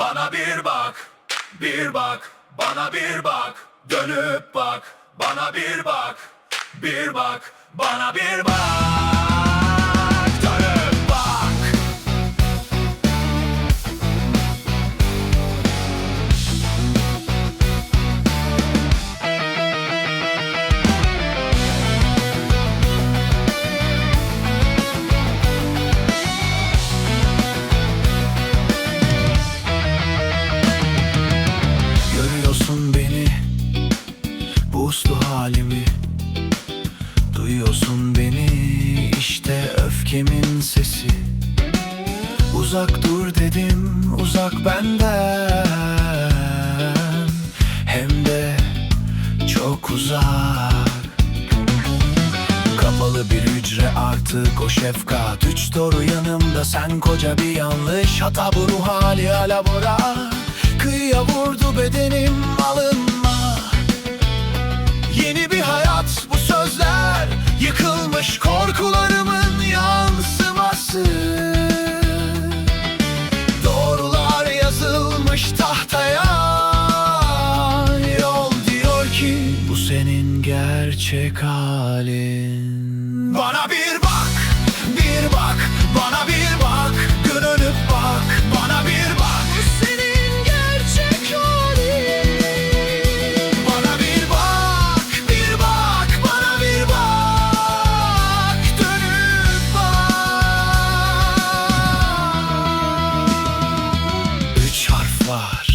Bana bir bak, bir bak, bana bir bak, dönüp bak, bana bir bak, bir bak, bana bir bak, Uzak dur dedim uzak benden. Hem de çok uzak. Kapalı bir hücre artık o şefkat. Üç doğru yanımda sen koca bir yanlış. Hata bu ruh hali alabora. Kıyıya vurdu bedenim alınma. Yeni bir hayat bu sözler. Yıkılmış korkularımın gerçek halin. Bana bir bak, bir bak, bana bir bak Dönüp bak, bana bir bak. Bu senin gerçek halin. Bana bir bak, bir bak, bana bir bak Dönüp bak. Üç harf var.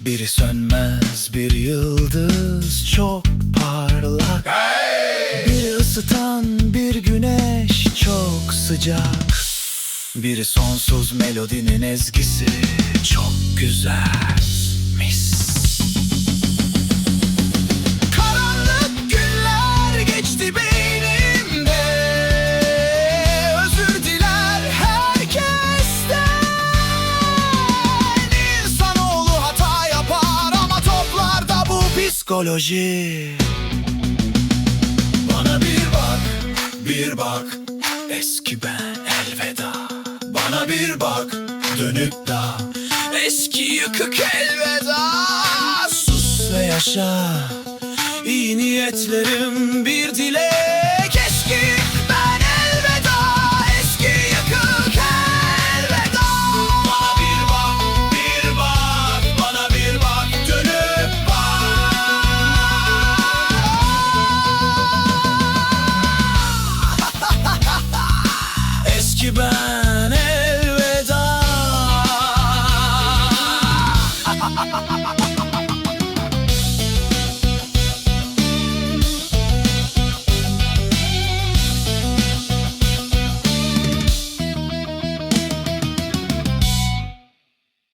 Biri sönmez bir yıldız çok parlak Biri ısıtan bir güneş çok sıcak. Biri sonsuz melodinin ezgisi çok güzel. Mis. Karanlık günler geçti beynimde. Özür diler herkesten. İnsanoğlu hata yapar ama toplarda bu psikoloji bir bak. Eski ben elveda. Bana bir bak, dönüp da Eski yıkık elveda. Sus ve yaşa. İyi niyetlerim bir dilek